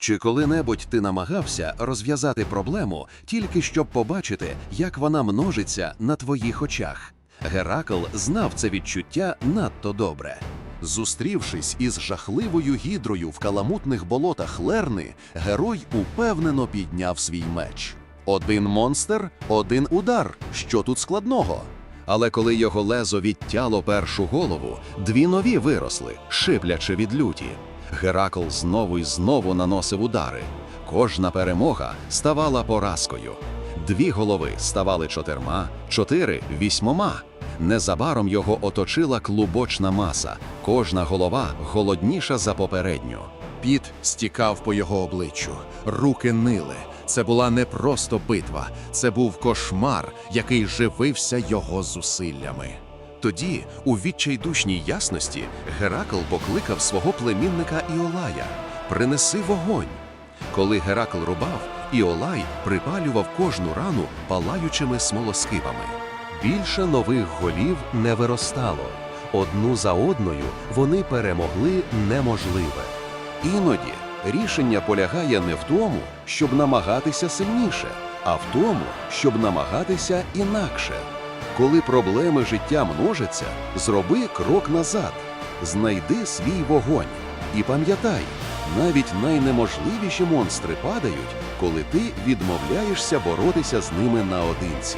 Чи коли-небудь ти намагався розв'язати проблему тільки щоб побачити, як вона множиться на твоїх очах? Геракл знав це відчуття надто добре. Зустрівшись із жахливою гідрою в каламутних болотах Лерни, герой упевнено підняв свій меч. Один монстр, один удар. Що тут складного? Але коли його лезо відтяло першу голову, дві нові виросли, шиплячи від люті. Геракл знову і знову наносив удари. Кожна перемога ставала поразкою. Дві голови ставали чотирма, чотири вісьмома. Незабаром його оточила клубочна маса, кожна голова голодніша за попередню. Піт стікав по його обличчю, руки нили. Це була не просто битва, це був кошмар, який живився його зусиллями. Тоді, у відчайдушній ясності, Геракл покликав свого племінника Іолая Принеси вогонь. Коли Геракл рубав, Іолай припалював кожну рану палаючими смолоскипами. Більше нових голів не виростало. Одну за одною вони перемогли неможливе. Іноді рішення полягає не в тому, щоб намагатися сильніше, а в тому, щоб намагатися інакше. Коли проблеми життя множаться, зроби крок назад, знайди свій вогонь. І пам'ятай, навіть найнеможливіші монстри падають, коли ти відмовляєшся боротися з ними наодинці.